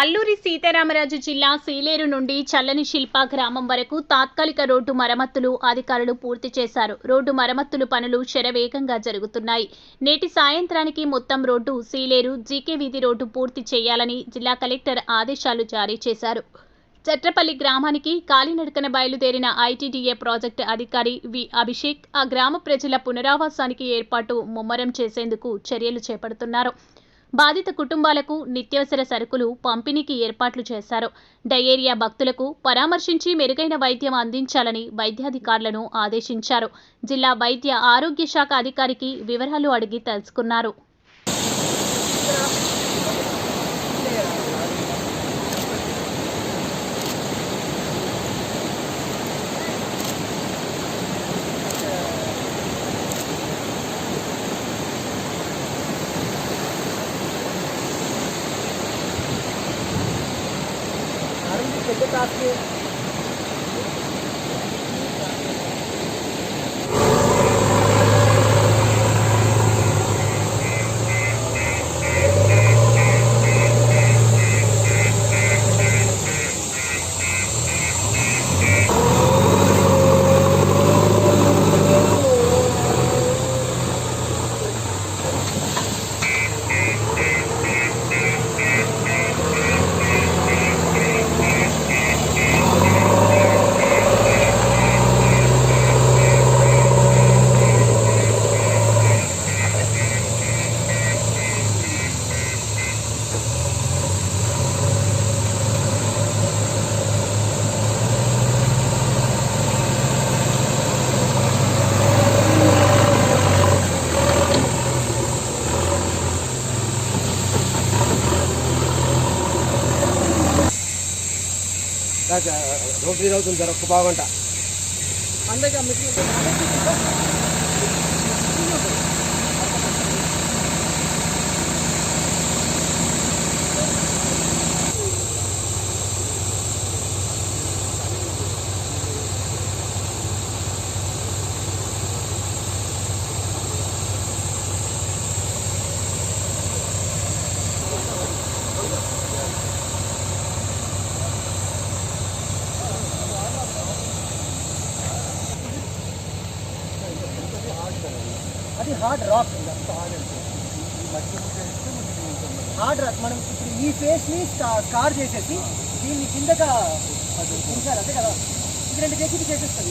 అల్లూరి సీతారామరాజు జిల్లా సీలేరు నుండి చల్లని శిల్ప గ్రామం వరకు తాత్కాలిక రోడ్డు మరమ్మతులు అధికారులు పూర్తి చేశారు. రోడ్డు మరమ్మతులు పనులు శరవేగంగా జరుగుతున్నాయి. నేటి సాయంత్రానికి మొత్తం road Sileru GK Veedhi road పూర్తి చేయాలని జిల్లా కలెక్టర్ ఆదేశాలు జారీ చేశారు. చట్రపల్లి గ్రామానికి కాలినడకన బయలుదేరిన ఐటీడీఏ ప్రాజెక్టు అధికారి వి అభిషేక్ ఆ గ్రామ ప్రజల పునరావాసానికి ఏర్పాటు ముమ్మరం చేసేందుకు చర్యలు చేపడుతున్నారు. బాధిత కుటుంబాలకు నిత్యావసర సరుకులు పంపిణీకి ఏర్పాట్లు చేశారు. డయేరియా భక్తులకు పరామర్శించి మెరుగైన వైద్యం అందించాలని వైద్యాధికారులను ఆదేశించారు. జిల్లా వైద్య ఆరోగ్య శాఖ అధికారికి వివరాలు అడిగి తెలుసుకున్నారు. రోడ్ మీద అవుతుంది సార్ ఒక్క పావుగంట అందరికీ అది హార్డ్ రాక్. Hard rock. మనం ఇప్పుడు ఈ ఫేస్ని స్కార్ చేసేసి దీన్ని కిందగా ఉంచాలి అంతే కదా? ఇది రెండు చేసి చేసేస్తుంది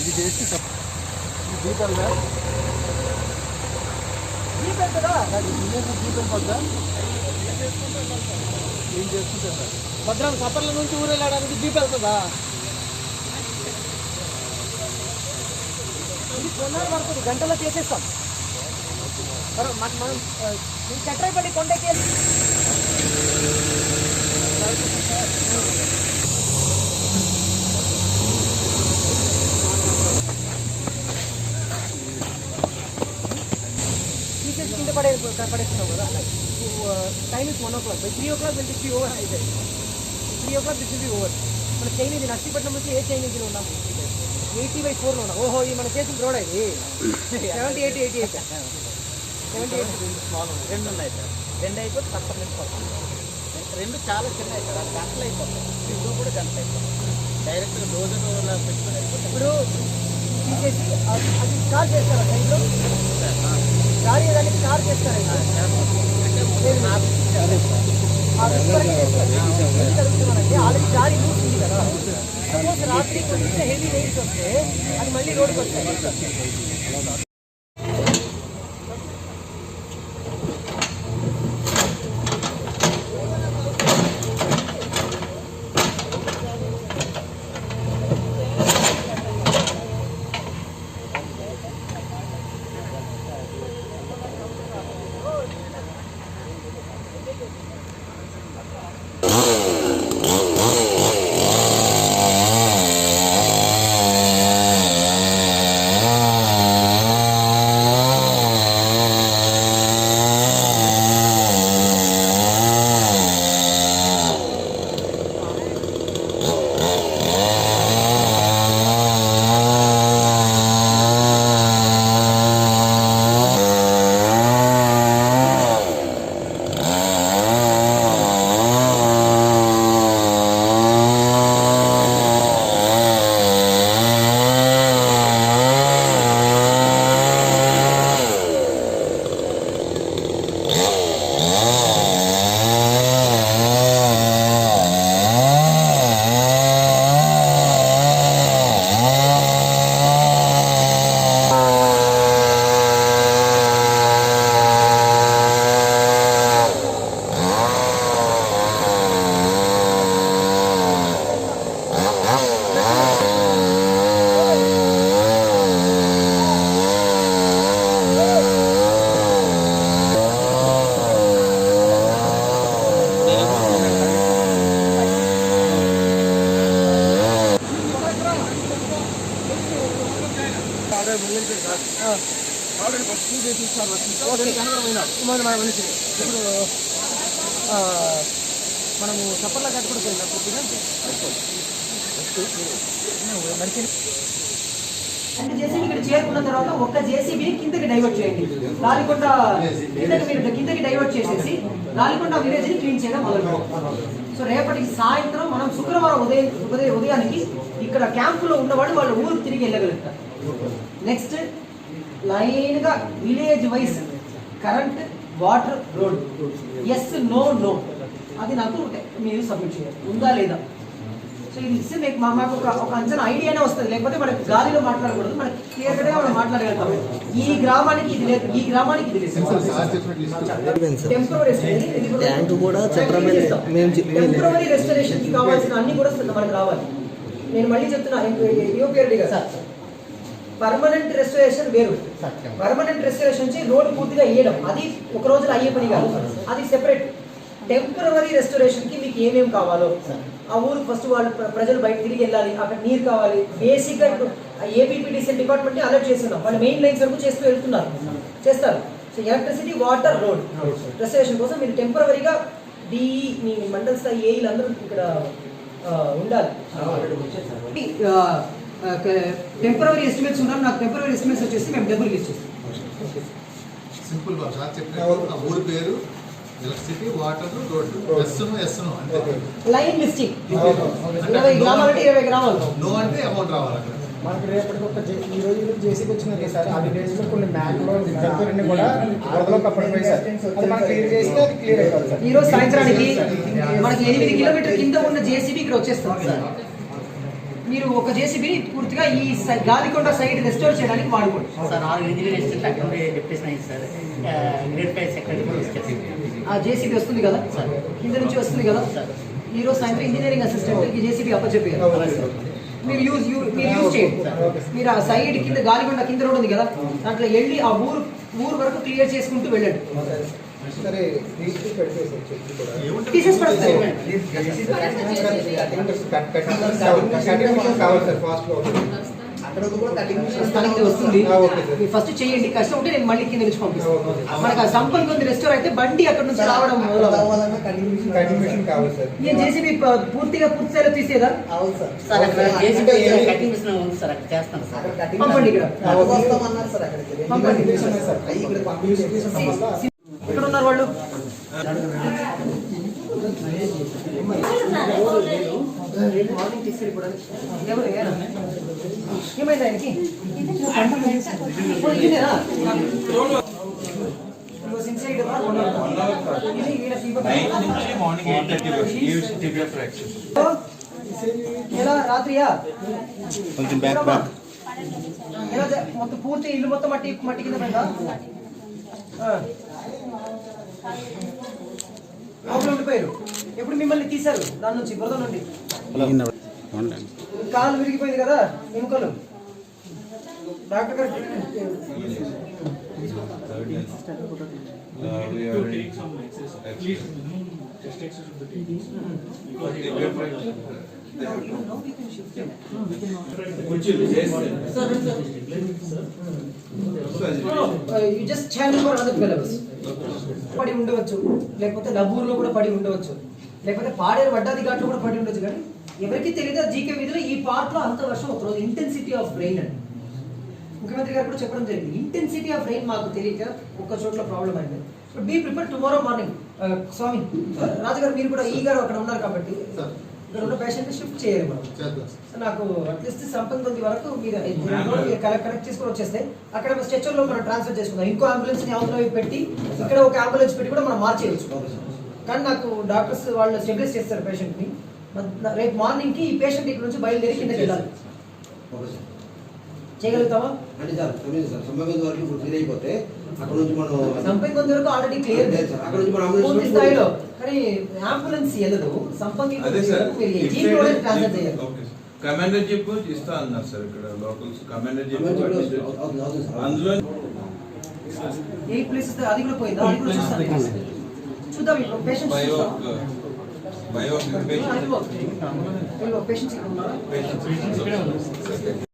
ఇది చేసి దీపాలు దీపం కదా దీపం పడ్డా ఏం భద్రం సపర్ల నుంచి ఊరెళ్ళడానికి జీప్ వెళ్తుందా? ఇది కొన్నాళ్ళు పడుతుంది గంటలో చేసేస్తాం. మనం మనం మనం ఆ, ఈ కొండకి తీసేసి కింద పడే పడేస్తున్నావు కదా? Time is one o'clock by three o'clock will be over అయితే three o'clock this over మన చైన్ ఇది నర్సీపట్నం నుంచి ఏ చైన్ ఇంజిన్ ఉన్నాం? ఎయిటీ బై ఫోర్లో ఉన్నాం ఓహో ఈ మన చేసిన రోడ్ ఇది seventy eighty eighty eight seventy eight రెండు ఉన్నాయి. సార్. రెండు అయిపోతే తప్ప నిండిపోతుంది రెండు చాలా చిన్నవి సార్ అది గంటలు అయిపోతాయి. రెండు కూడా గంటలు అయిపోతాయి. డైరెక్ట్గా డోజర్ పెట్టుకుని ఇప్పుడు తీసేసి అది అది స్టార్ట్ చేస్తారా టైంలో గాడి దాన్ని స్టార్ట్ చేస్తారా ఆల్రెడీ లూస్ ఉంది కదా. సపోజ్ రాత్రి కొంచెం హెవీ వెయిట్స్ వస్తే అది మళ్ళీ రోడ్కి వస్తాయి. మన మన మనిషి ఇప్పుడు మనము చప్పర్ల కట్టు కూడా పోయిందా మంచి అంటే ఇక్కడ చేరుకున్న తర్వాత ఒక్క జేసీబీ కిందకి డైవర్ట్ చేయండి. లాలికొండ కిందకి మీరు కిందకి డైవర్ట్ చేసేసి లాలికొండ విలేజ్ని క్లీన్ చేయడం మొదలు సో రేపటికి సాయంత్రం మనం శుక్రవారం ఉదయం ఉదయం ఉదయానికి ఇక్కడ క్యాంపులో ఉన్నవాడు వాళ్ళ ఊరు తిరిగి వెళ్ళగలుగుతారు. నెక్స్ట్ లైన్గా village wise current water road yes no no అది నాకు మీరు సబ్మిట్ చేయాలి. ఉందా లేదా? సో ఇది ఇస్తే మీకు మా- మాకు ఒక అంచనా ఐడియానే వస్తుంది. లేకపోతే మనకి గాలిలో మాట్లాడకూడదు. మనకి క్లియర్గా మనం మాట్లాడగలుగుతాం. ఈ గ్రామానికి ఇది లేదు. ఈ గ్రామానికి ఇది లేదు. టెంపరరీ ట్యాంక్ కూడా టెంపరరీ రెస్టరేషన్కి కావాల్సిన అన్ని కూడా మనకు రావాలి. నేను మళ్ళీ చెప్తున్నా. యూపీఆర్డీ కదా పర్మనెంట్ రెస్టరేషన్ వేరు. పర్మనెంట్ రెస్టరేషన్ నుంచి రోడ్ పూర్తిగా వేయడం అది ఒక రోజులో అయ్యే పని కాదు. అది సెపరేట్ టెంపరరీ రెస్టరేషన్కి మీకు ఏమేమి కావాలో? ఆ ఊరు ఫస్ట్ వాళ్ళు ప్ర- ప్రజలు బయట తిరిగి వెళ్ళాలి. అక్కడ నీరు కావాలి. బేసిక్గా ఇప్పుడు ఏపీపీటీసీఎల్ డిపార్ట్మెంట్ అలర్ట్ చేస్తున్నాం వాళ్ళు మెయిన్ లైన్స్ వరకు చేస్తూ వెళ్తున్నారు. చేస్తారు. So electricity water road restoration కోసం మీరు టెంపరరీగా డిఈ మీ మండల స్థాయి ఏఈలు అందరూ ఇక్కడ ఉండాలి. టెంపరరీ ఎస్టిమేట్స్ ఉన్నారు. నాకు టెంపరరీ ఎస్టిమేట్స్ వచ్చేసి మేము డబ్బులు ఇచ్చేస్తాం సింపుల్ బాబు సార్ చెప్పినట్టు ఆ ఊరి పేరు ఎలక్ట్రిసిటీ వాటర్ రోడ్డు ఎస్ను ఎస్ను అంతే లైన్ లిస్టింగ్ ఇరవై గ్రామాలు అంటే ఇరవై గ్రామాలు. నో అంటే అమౌంట్ రావాలి అక్కడ. మనకి రేపటికి ఒక ఈ రోజు జేసీకి వచ్చింది కదా సార్. ఆ విలేజ్లో కొన్ని మ్యాక్లో జంతువులన్నీ కూడా వరదలో కప్పడిపోయి సార్. అది మనం క్లియర్ చేస్తే అది క్లియర్ అయిపోతుంది సార్. ఈ రోజు సాయంత్రానికి మనకి ఎనిమిది కిలోమీటర్ కింద ఉన్న జేసీబీ ఇక్కడ వచ్చేస్తుంది మీరు ఒక జేసీబీ పూర్తిగా ఈ గాలికొండ సైడ్ రెస్టోర్ చేయడానికి వాడుకోండి. సార్ ఆరు ఇంజనీర్ ఇన్స్టిట్యూట్ అక్కడ ఉండే డిప్యూషన్ అయింది సార్? గ్రేడ్ ఫైవ్ సెక్రటరీ కూడా ఇచ్చేసి ఆ జేసీబీ వస్తుంది కదా? కింద నుంచి వస్తుంది కదా? ఈ రోజు సాయంత్రం ఇంజనీరింగ్ అసిస్టెంట్ ఈ జేసీబీ అప్పచెప్పారు మీరు యూజ్ మీరు యూజ్ చేయండి. మీరు ఆ సైడ్ కింద గాలికొండ కింద రోడ్ ఉంది కదా? దాంట్లో వెళ్ళి ఆ ఊరు ఊరు వరకు క్లియర్ చేసుకుంటూ వెళ్ళండి. సరే పెట్టేసి కూడా. కావాలి సార్ ఫాస్ట్ చేయండి. కష్టం ఉంటే నేను మళ్ళీ కింద నుంచి పంపిస్తాను మనకు ఆ సంపంగి ఉంది రెస్టోర్ అయితే బండి అక్కడ నుంచి రావడం ఏం జేసీబీ ప- పూర్తిగా పూర్తి స్థాయిలో తీసేదా? ఇక్కడ. పంపండి. సార్ ఎక్కడ ఉన్నారు వాళ్ళు? ఏమైంది ఆయనకి? రాత్రియా? కొంచెం బ్యాక్ బ్యాక్ ఎలా? జ- మొత్తం పూర్తి ఇల్లు మొత్తం మట్టి మట్టి కింద. లోపల ఉండిపోయారు. ఎప్పుడు మిమ్మల్ని తీశారు? దాని నుంచి బురద నుండి. కాలు విరిగిపోయింది కదా ఎముకలు. డాక్టర్ గారు you just channel for other fellows పడి ఉండవచ్చు. లేకపోతే లబూర్లో కూడా పడి ఉండవచ్చు. లేకపోతే పాడేరు వడ్డాది ఘాట్లో కూడా పడి ఉండొచ్చు. కానీ ఎవరికి తెలియదు జీకే విధిలో ఈ పార్ట్లో అంత వర్షం ఒక రోజు ఇంటెన్సిటీ ఆఫ్ బ్రెయిన్ అండి. ముఖ్యమంత్రి గారు కూడా చెప్పడం జరిగింది. ఇంటెన్సిటీ ఆఫ్ రెయిన్ మాకు తెలియక ఒక్క చోట్ల ప్రాబ్లం అయింది. Be prepare tomorrow morning Swami రాజుగారు మీరు కూడా ఈ గారు అక్కడ ఉన్నారు కాబట్టి ఇక్కడ ఉన్న పేషెంట్ షిఫ్ట్ చేయాలి మనం. సో నాకు అట్లీస్ట్ సంపంగి ఉంది వరకు మీరు కనెక్ట్ చేసుకొని వచ్చేస్తే అక్కడ స్ట్రెచర్లో మనం ట్రాన్స్ఫర్ చేసుకుందాం. ఇంకో అంబులెన్స్ని వైపు పెట్టి ఇక్కడ ఒక అంబులెన్స్ పెట్టి కూడా మనం మార్చేయచ్చు. కానీ నాకు డాక్టర్స్ వాళ్ళు స్టెబిలైజ్ చేస్తారు పేషెంట్ని రేపు మార్నింగ్కి ఈ పేషెంట్ ఇక్కడ నుంచి బయలుదేరి కిందకి వెళ్ళాలి. చేయగలుగుతావా? అంటే సార్ సార్ సంబంధం వరకు ఇప్పుడు క్లియర్ అయిపోతే అక్కడ నుంచి మనం సంపంగి ఉంది వరకు ఆల్రెడీ క్లియర్ అక్కడ నుంచి మనం పూర్తి స్థాయిలో. కానీ అంబులెన్స్ వెళ్ళదు. సంపంగి. కమాండర్ జిప్ ఇస్తా అన్నారు సార్ ఇక్కడ లోకల్స్. Commander sir. అందులో ఏ ప్లేసెస్ అది కూడా పోయిందా? అది కూడా చూస్తాను. చూద్దాం ఇప్పుడు పేషెంట్స్ బయో చూస్తాం. బయో పేషెంట్స్ ఇక్కడ ఉన్నారా? పేషెంట్స్